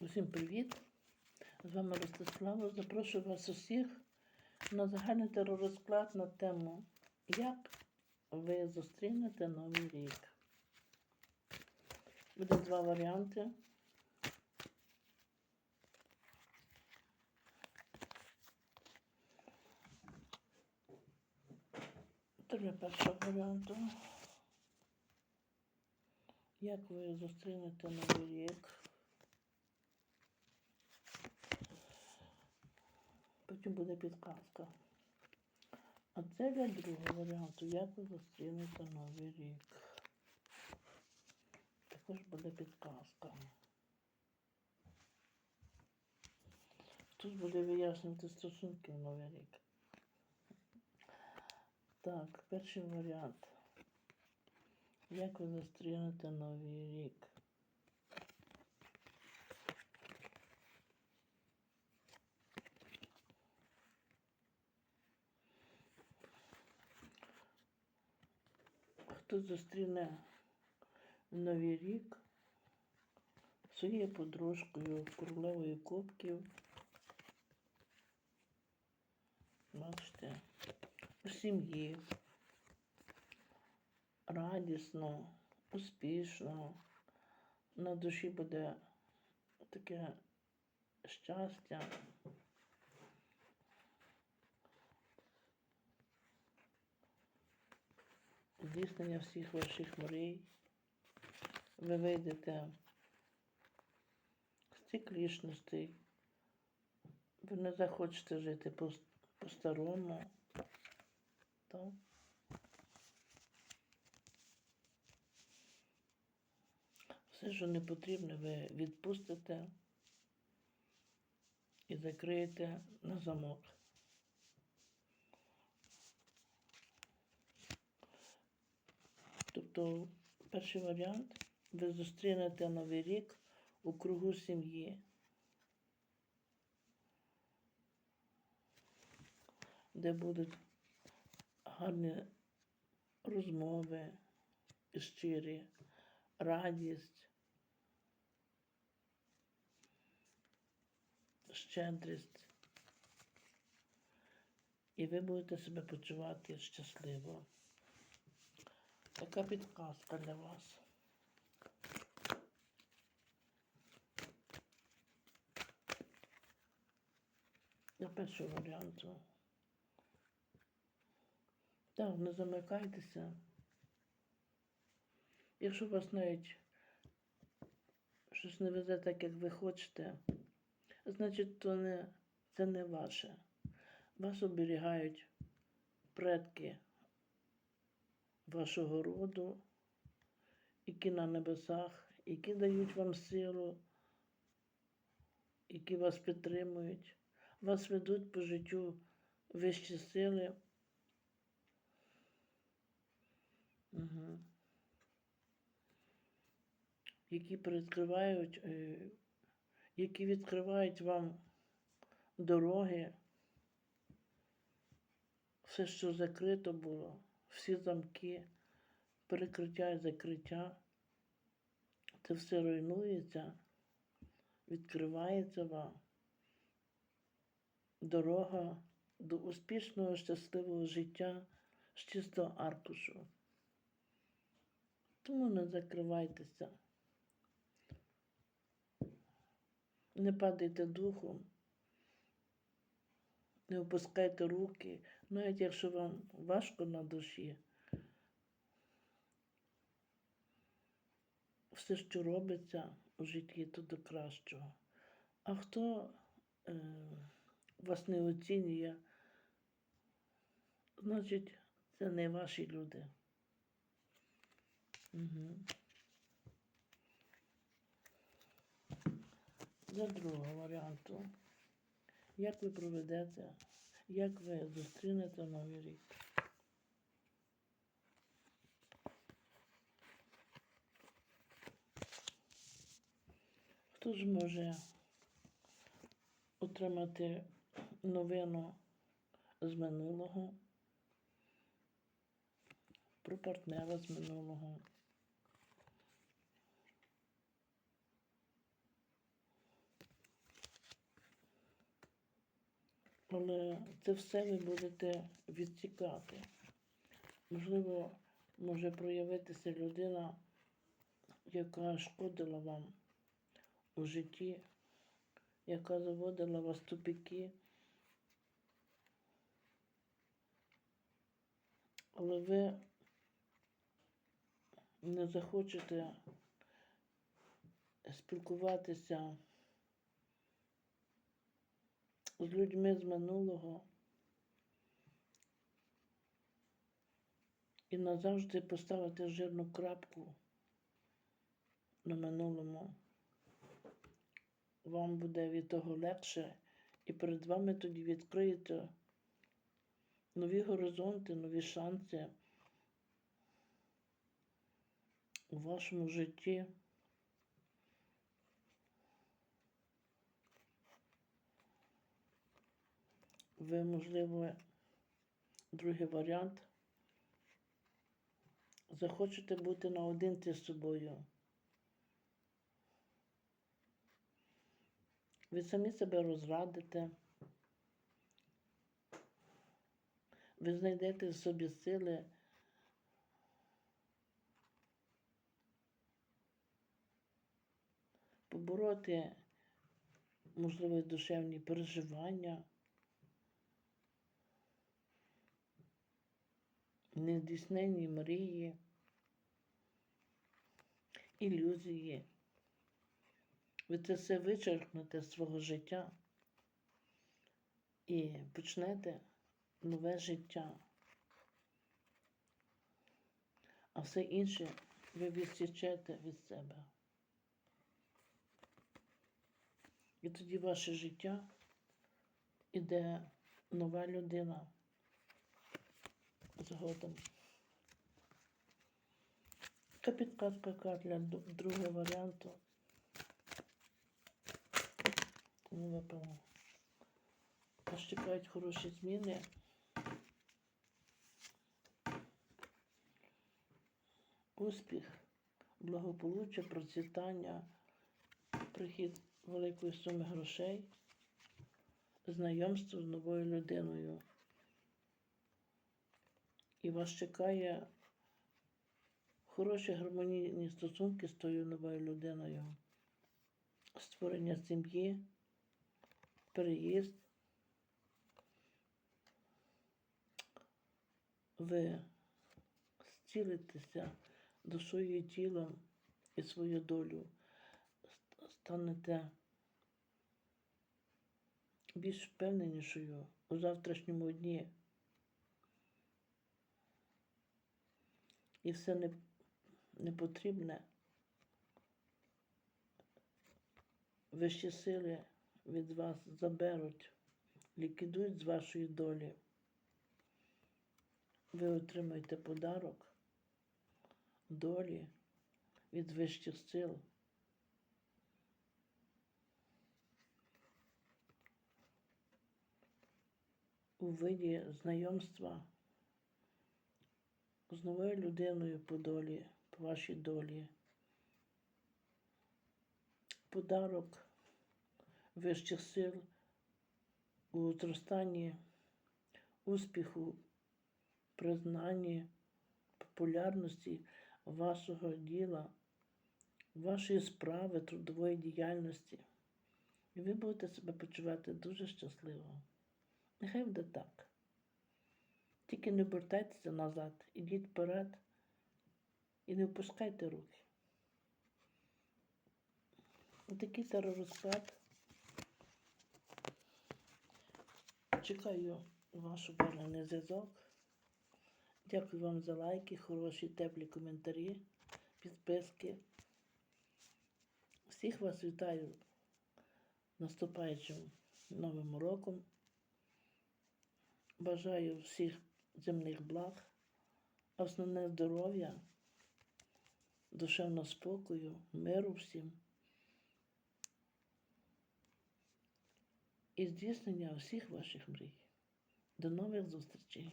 Усім привіт! З вами Ростислава. Запрошую вас усіх на загальний теророзклад на тему Як ви зустрінете Новий рік. Буде два варіанти. Три першого варіанту. Як ви зустрінете Новий рік? Потім буде підказка. А це для другого варіанту. Як ви зустрінете Новий рік? Також буде підказка. Тут буде вияснювати стосунки в Новий рік. Так, перший варіант. Як ви зустрінете Новий рік? Хто зустріне Новий рік своєю подружкою, королевою кубків? Бачите, у сім'ї радісно, успішно, на душі буде таке щастя. Здійснення всіх ваших мрій. Ви вийдете з циклічностей. Ви не захочете жити по- по-старому. Так? Все, що не потрібно, ви відпустите і закриєте на замок. Тобто, перший варіант, ви зустрінете Новий рік у кругу сім'ї, де будуть гарні розмови, щирі, радість, щедрість. І ви будете себе почувати щасливо. Така підказка для вас. Для першого варіанту. Так, не замикайтеся. Якщо у вас навіть щось не везе так, як ви хочете, значить, то не, це не ваше. Вас оберігають предки вашого роду, які на небесах, які дають вам силу, які вас підтримують, вас ведуть по життю вищі сили. Угу. Які перекривають, е, які відкривають вам дороги, все, що закрито було, всі замки, перекриття і закриття, це все руйнується, відкривається вам дорога до успішного, щасливого життя з чистого аркушу. Тому не закривайтеся. Не падайте духом, не опускайте руки, навіть якщо вам важко на душі. Все, що робиться у житті, то до кращого. А хто е, вас не оцінює, значить, це не ваші люди. Угу. Для другого варіанту. Як ви проведете, як ви зустрінете Новий рік? Хто ж може отримати новину з минулого, про партнера з минулого? Але це все ви будете відсікати. Можливо, може проявитися людина, яка шкодила вам у житті, яка заводила вас в тупіки. Але ви не захочете спілкуватися з людьми з минулого і назавжди поставити жирну крапку на минулому. Вам буде від того легше, і перед вами тоді відкриються нові горизонти, нові шанси у вашому житті. Ви, можливо, другий варіант. Захочете бути наодинці з собою. Ви самі себе розрадите. Ви знайдете в собі сили побороти, можливо, душевні переживання, нездійсненні мрії, ілюзії. Ви це все вичеркнете з свого життя і почнете нове життя. А все інше ви відсічете від себе. І тоді ваше життя іде нова людина згодом. Така підказка яка для другого варіанту. Тому випало. Вас чекають хороші зміни. Успіх, благополуччя, процвітання, прихід великої суми грошей, знайомство з новою людиною. І вас чекає хороші гармонійні стосунки з тою новою людиною, створення сім'ї, переїзд. Ви зцілитеся душою і тілом і свою долю, станете більш впевненішою у завтрашньому дні. І все не, непотрібне, вищі сили від вас заберуть, ліквідують з вашої долі. Ви отримаєте подарок долі від вищих сил. У виді знайомства з новою людиною по долі, по вашій долі. Подарок вищих сил у зростанні успіху, признанні, популярності вашого діла, вашої справи, трудової діяльності. І ви будете себе почувати дуже щасливо. Нехай буде так. Тільки не обертайтеся назад, ідіть вперед і не впускайте руки. Отакий теророзклад. Чекаю ваш обернений зв'язок. Дякую вам за лайки, хороші, теплі коментарі, підписки. Всіх вас вітаю наступаючим Новим роком. Бажаю всіх земних благ, основне здоров'я, душевного спокою, миру всім і здійснення всіх ваших мрій. До нових зустрічей!